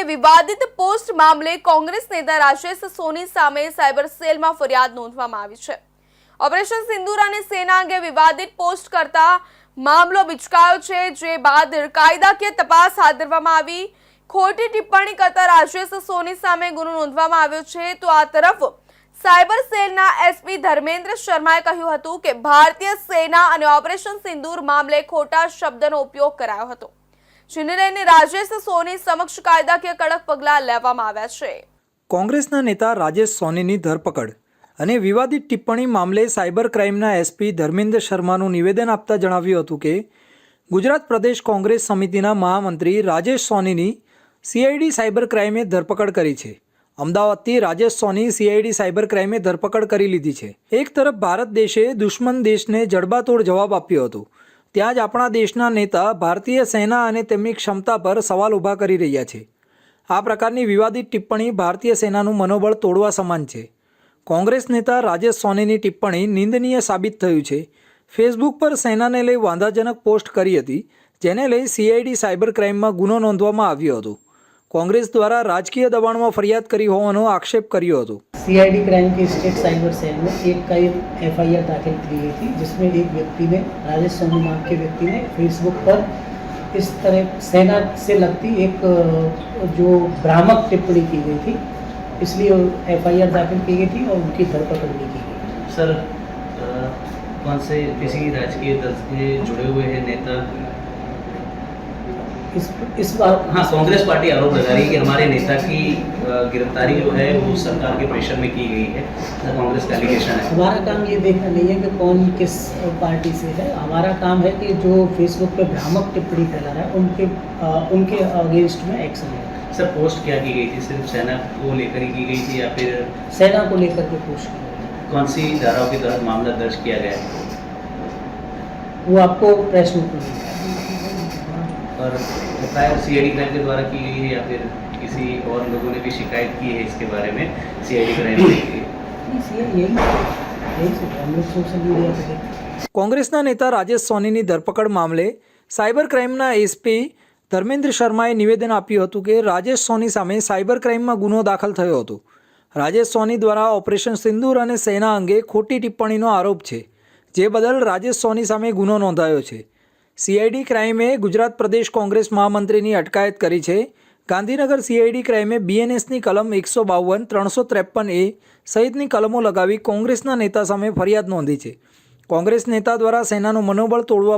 અંગે વિવાદિત પોસ્ટ મામલે કોંગ્રેસ નેતા રાજેશ સોની સામે સાયબર સેલમાં ફરિયાદ નોંધવામાં આવી છે. ઓપરેશન સિંદૂર અને સેના અંગે વિવાદિત પોસ્ટ કરતા મામલો બિચકાયો છે, જે બાદ કાયદાકીય તપાસ હાથ ધરવામાં આવી. ખોટી ટિપ્પણી કરતા રાજેશ સોની સામે ગુનો નોંધવામાં આવ્યો છે. તો આ તરફ સાયબર સેલના એસપી ધર્મેન્દ્ર શર્માએ કહ્યું હતું કે ભારતીય સેના અને ઓપરેશન સિંદૂર મામલે ખોટા શબ્દનો ઉપયોગ કરાયો હતો. જેને લઈને રાજેશ સોની સમક્ષ કાયદાકીય કડક પગલાં લેવામાં આવ્યા છે. કોંગ્રેસના નેતા રાજેશ સોનીની ધરપકડ અને વિવાદિત ટિપ્પણી મામલે સાયબર ક્રાઇમના એસપી ધર્મેન્દ્ર શર્માનું નિવેદન આપતા જણાવ્યું હતું કે, ગુજરાત પ્રદેશ કોંગ્રેસ સમિતિના મહામંત્રી રાજેશ સોનીની સીઆઈડી સાયબર ક્રાઇમે ધરપકડ કરી છે. અમદાવાદથી રાજેશ સોની સીઆઈડી સાયબર ક્રાઇમે ધરપકડ કરી લીધી છે. એક તરફ ભારત દેશે દુશ્મન દેશને જડબાતોડ જવાબ આપ્યો હતો. ત્યાં જ આપણા દેશના નેતા, ભારતીય સેના અને તેમની ક્ષમતા પર સવાલ ઊભા કરી રહ્યા છે. આ પ્રકારની વિવાદિત ટિપ્પણી ભારતીય સેનાનું મનોબળ તોડવા સમાન છે. કોંગ્રેસ નેતા રાજેશ સોનીની ટિપ્પણી નિંદનીય સાબિત થયું છે. ફેસબુક પર સેનાને લઈ વાંધાજનક પોસ્ટ કરી હતી, જેને લઈ સીઆઈડી સાયબર ક્રાઇમમાં ગુનો નોંધવામાં આવ્યો હતો. કોંગ્રેસ દ્વારા રાજકીય દબાણમાં ફરિયાદ કરી હોવાનો આક્ષેપ કર્યો હતો. सीआईडी क्राइम के स्टेट साइबर सेल में एक का एक एफ़ दाखिल की गई थी, जिसमें एक व्यक्ति ने, राजेश सोनी नाम के व्यक्ति ने फेसबुक पर इस तरह सेना से लगती एक, जो भ्रामक टिप्पणी की गई थी, इसलिए एफ़ आई आर दाखिल की गई थी और उनकी धरपकड़ भी की गई सर कौन से किसी राजकीय दल से जुड़े हुए हैं नेता? इस इस बार हाँ कांग्रेस पार्टी आरोप लगा रही है कि हमारे नेता की गिरफ्तारी जो है वो सरकार के प्रेशर में की गई है कांग्रेस का एलिगेशन है। हमारा काम ये देखना नहीं है कि कौन किस पार्टी से है। हमारा काम है कि जो फेसबुक पे भ्रामक टिप्पणी फैला रहा है उनके अ, उनके अगेंस्ट में एक्शन है। सर पोस्ट क्या की गई थी? सिर्फ़ सेना को लेकर ही की गई थी या फिर सेना को लेकर के पोस्ट कौन सी धाराओं के तहत मामला दर्ज किया गया है? वो आपको प्रेस में। और F C I D crime के द्वारा की गई है या फिर किसी और लोगों ने भी शिकायत की है इसके बारे में सी आई डी क्राइम की नहीं, सी- यही यही सब हम लोग सोशल मीडिया पे देखते हैं। કોંગ્રેસના નેતા રાજેશ સોનીની ધરપકડ મામલે સાયબર ક્રાઇમના એસપી ધર્મેન્દ્ર શર્માએ નિવેદન આપ્યું હતું કે રાજેશ સોની સામે સાયબર ક્રાઇમમાં ગુનો દાખલ થયો હતો રાજેશ સોની દ્વારા ઓપરેશન સિંદૂર અને સેના અંગે ખોટી ટિપ્પણીનો આરોપ છે જે બદલ રાજેશ સોની સામે ગુનો નોંધાયો છે સીઆઈડી ક્રાઇમે ગુજરાત પ્રદેશ કોંગ્રેસ મહામંત્રીની અટકાયત કરી છે. ગાંધીનગર સીઆઈડી ક્રાઇમે બીએનએસની કલમ એકસો બાવન, ત્રણસો ત્રેપન એ સહિતની કલમો લગાવી કોંગ્રેસના નેતા સામે ફરિયાદ નોંધી છે. કોંગ્રેસ નેતા દ્વારા સેનાનું મનોબળ તોડવા